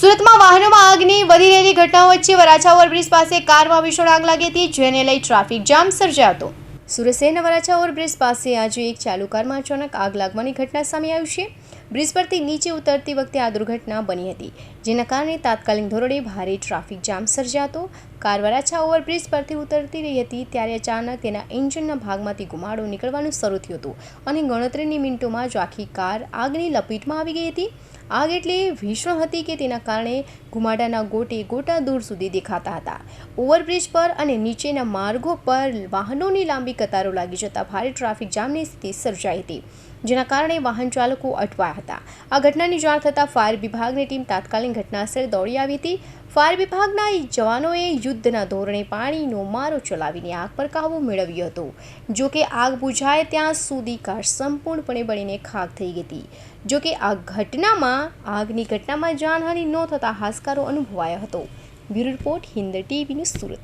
સુરતમાં વાહનોમાં આગની વધી રહેલી ઘટનાઓ વચ્ચે વરાછા ઓવરબ્રિજ પાસે કારમાં ભીષણ આગ લાગી હતી, જેને લઈ ટ્રાફિક જામ સર્જાયો હતો. સુરત શહેરના વરાછા ઓવરબ્રિજ પાસે આજે એક ચાલુ કારમાં અચાનક આગ લાગવાની ઘટના સામે આવી છે. બ્રિજ પરથી નીચે ઉતરતી વખતે આ દુર્ઘટના બની હતી. જેના કારણે તાત્કાલિક ધોરણે ભારે ટ્રાફિક જામ સર્જાતો. કાર વરાછા ઓવરબ્રિજ પરથી ઉતરતી રહી હતી ત્યારે અચાનક તેના એન્જિનના ભાગમાંથી ગુમાડો નીકળવાનું શરૂ થયું હતું અને ગણતરીની મિનિટોમાં જ આખી કાર આગની લપેટમાં આવી ગઈ હતી. આગ એટલી ભીષણ હતી કે તેના કારણે ઘુમાડાના ગોટે ગોટા દૂર સુધી દેખાતા હતા. ઓવરબ્રિજ પર અને નીચેના માર્ગો પર વાહનોની લાંબી કતારો લાગી જતા ભારે ટ્રાફિક જામની સ્થિતિ સર્જાઈ હતી, જેના કારણે વાહન ચાલકો અટવાયા હતા. આ ઘટનાની જાણ થતાં ફાયર વિભાગની ટીમ તાત્કાલિક ઘટનાસ્થળે દોડી આવી હતી. ફાયર વિભાગના જવાનોએ યુદ્ધના ધોરણે પાણીનો મારો ચલાવીને આગ પર કાબુ મેળવ્યો હતો. જો કે આગ બુઝાય ત્યાં સુધી કાર સંપૂર્ણપણે બળીને ખાક થઈ ગઈ. હતી જો આ ઘટનામાં, આગની ઘટનામાં જાનહાનિ ન થતાં હાશકારો અનુભવાયો હતો. Bureau report Hind TV news Surat.